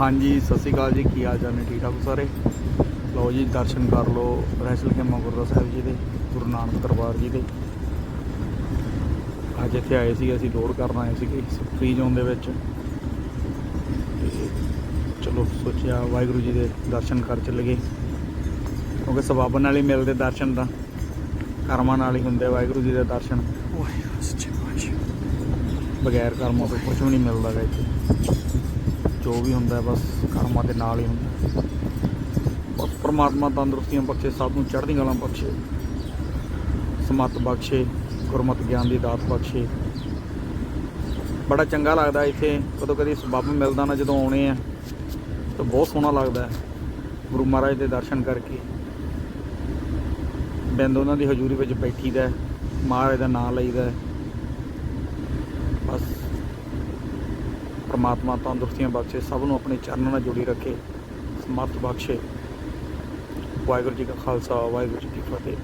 ਹਾਂਜੀ ਸਤਿ ਸ਼੍ਰੀ ਅਕਾਲ ਜੀ। ਕੀ ਹਾਲ ਚਾਲ ਨੇ? ਠੀਕ ਠਾਕ ਸਾਰੇ? ਲਓ ਜੀ ਦਰਸ਼ਨ ਕਰ ਲਓ ਰਹਿਸਲ ਕੇ ਗੁਰਦੁਆਰਾ ਸਾਹਿਬ ਜੀ ਦੇ ਗੁਰੂ ਨਾਨਕ ਦਰਬਾਰ ਜੀ ਦੇ। ਅੱਜ ਇੱਥੇ ਆਏ ਸੀ ਅਸੀਂ ਲੋਡ ਕਰਨ ਆਏ ਸੀਗੇ ਫ੍ਰੀ ਜ਼ੋਨ ਦੇ ਵਿੱਚ। ਚਲੋ ਸੋਚਿਆ ਵਾਹਿਗੁਰੂ ਜੀ ਦੇ ਦਰਸ਼ਨ ਕਰ ਚੱਲੀਏ। ਕਿਉਂਕਿ ਸਬਬ ਨਾਲ ਹੀ ਮਿਲਦੇ ਦਰਸ਼ਨ ਤਾਂ। ਕਰਮਾਂ ਨਾਲ ਹੀ ਹੁੰਦੇ ਵਾਹਿਗੁਰੂ ਜੀ ਦੇ ਦਰਸ਼ਨ। ਵਾਹਿਗੁਰੂ ਸੱਚੇ ਪਾਤਸ਼ਾਹ ਬਗੈਰ ਕਰਮਾਂ ਤੋਂ ਕੁਝ ਵੀ ਨਹੀਂ ਮਿਲਦਾ ਗਾ ਇੱਥੇ। ਜੋ ਵੀ ਹੁੰਦਾ ਬਸ ਕਰਮਾਂ ਦੇ ਨਾਲ ਹੀ ਹੁੰਦਾ ਹੈ। ਬਸ ਪ੍ਰਮਾਤਮਾ ਤੰਦਰੁਸਤੀਆਂ ਬਖਸ਼ੇ ਸਭ ਨੂੰ ਚੜ੍ਹਦੀਆਂ ਕਲਾ ਬਖਸ਼ੇ ਸਮਤ ਬਖਸ਼ੇ ਗੁਰਮਤਿ ਗਿਆਨ ਦੀ ਦਾਤ ਬਖਸ਼ੇ। ਬੜਾ ਚੰਗਾ ਲੱਗਦਾ ਇੱਥੇ ਕਦੋਂ ਕਦੀ ਸਬੱਬ ਮਿਲਦਾ ਨਾ ਜਦੋਂ ਆਉਣੇ ਆ ਤਾਂ ਬਹੁਤ ਸੋਹਣਾ ਲੱਗਦਾ ਗੁਰੂ ਮਹਾਰਾਜ ਦੇ ਦਰਸ਼ਨ ਕਰਕੇ। ਬਿੰਦ ਉਹਨਾਂ ਦੀ ਹਜ਼ੂਰੀ ਵਿੱਚ ਬੈਠੀਦਾ ਹੈ, ਮਹਾਰਾਜ ਦਾ ਨਾਮ ਲਈਦਾ ਹੈ। ਬਸ ਪਰਮਾਤਮਾ ਤੰਦਰੁਸਤੀਆਂ ਬਖਸ਼ੇ, ਸਭ ਨੂੰ ਆਪਣੇ ਚਰਨਾਂ ਨਾਲ ਜੋੜੀ ਰੱਖੇ। ਸਮਰਥ ਬਖਸ਼ੇ। ਵਾਹਿਗੁਰੂ ਜੀ ਕਾ ਖਾਲਸਾ, ਵਾਹਿਗੁਰੂ ਜੀ ਕੀ ਫਤਿਹ।